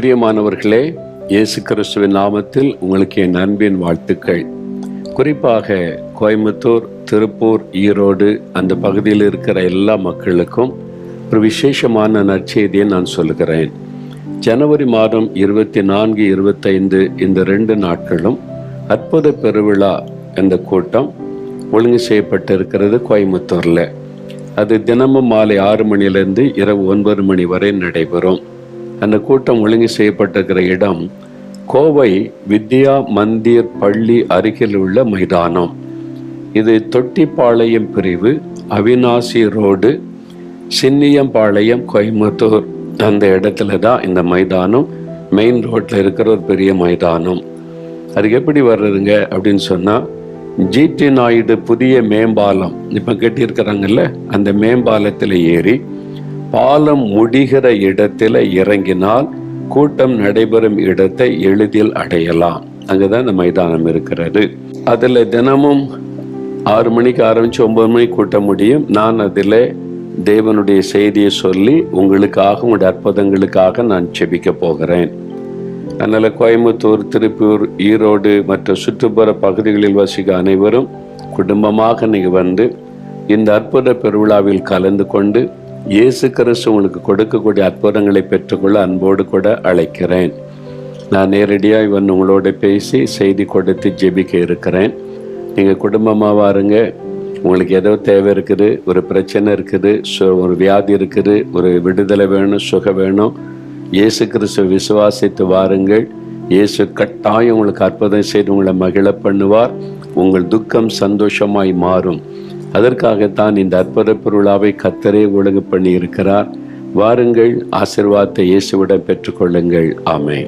பிரியமானவர்களே இயேசு கிறிஸ்துவின் நாமத்தில் உங்களுக்கு என் அன்பின் வாழ்த்துக்கள். குறிப்பாக கோயம்புத்தூர் திருப்பூர் ஈரோடு அந்த பகுதியில் இருக்கிற எல்லா மக்களுக்கும் ஒரு விசேஷமான நற்செய்தியை நான் சொல்கிறேன் ஜனவரி மாதம் இருபத்தி நான்கு இருபத்தைந்து இந்த ரெண்டு நாட்களும் அற்புத பெருவிழா என்ற கூட்டம் ஒழுங்கு செய்யப்பட்டிருக்கிறது கோயம்புத்தூரில். அது தினமும் மாலை ஆறு மணியிலிருந்து இரவு ஒன்பது மணி வரை நடைபெறும். அந்த கூட்டம் ஒழுங்கு செய்யப்பட்டிருக்கிற இடம் கோவை வித்யா மந்திர் பள்ளி அருகில் உள்ள மைதானம். இது தொட்டிப்பாளையம் பிரிவு அவினாசி ரோடு சின்னியம்பாளையம் கோயம்புத்தூர். அந்த இடத்துல தான் இந்த மைதானம் மெயின் ரோட்டில் இருக்கிற ஒரு பெரிய மைதானம். அதுக்கு எப்படி வர்றதுங்க அப்படின்னு சொன்னால் ஜிடி நாயுடு புதிய மேம்பாலம் இப்போ கட்டியிருக்கிறாங்கல்ல அந்த மேம்பாலத்தில் ஏறி பாலம் முடிகிற இடத்துல இறங்கினால் கூட்டம் நடைபெறும் இடத்தை எளிதில் அடையலாம். அங்கதான் இந்த மைதானம் இருக்கிறது. அதுல தினமும் ஆறு மணிக்கு ஆரம்பிச்சு ஒன்பது மணிக்கு கூட்ட முடியும். நான் அதில் தேவனுடைய செய்தியை சொல்லி உங்களுக்காக உங்களுடைய அற்புதங்களுக்காக நான் செபிக்க போகிறேன். அதனால கோயம்புத்தூர் திருப்பூர் ஈரோடு மற்ற சுற்றுப்புற பகுதிகளில் வசிக்க அனைவரும் குடும்பமாக நீங்கள் வந்து இந்த அற்புத பெருவிழாவில் கலந்து கொண்டு இயேசு கிறிஸ்து உங்களுக்கு கொடுக்கக்கூடிய அற்புதங்களை பெற்றுக்கொள்ள அன்போடு கூட அழைக்கிறேன். நான் நேரடியாக இவன் உங்களோட பேசி செய்தி கொடுத்து ஜெபிக்க இருக்கிறேன். நீங்கள் குடும்பமாக வாருங்க. உங்களுக்கு ஏதோ தேவை இருக்குது ஒரு பிரச்சனை இருக்குது சு- ஒரு வியாதி இருக்குது ஒரு விடுதலை வேணும் சுகம் வேணும் இயேசு கிறிஸ்து விசுவாசித்து வாருங்கள். இயேசு கட்டாயம் உங்களுக்கு அற்புதம் செய்து உங்களை மகிழ பண்ணுவார். உங்கள் துக்கம் சந்தோஷமாய் மாறும். அதற்காகத்தான் இந்த அற்புத பொருளாவை கத்தரே ஒழுங்கு பண்ணி இருக்கிறார் வாருங்கள் ஆசிர்வாதத்தை இயேசுவிடம் பெற்றுக்கொள்ளுங்கள். ஆமே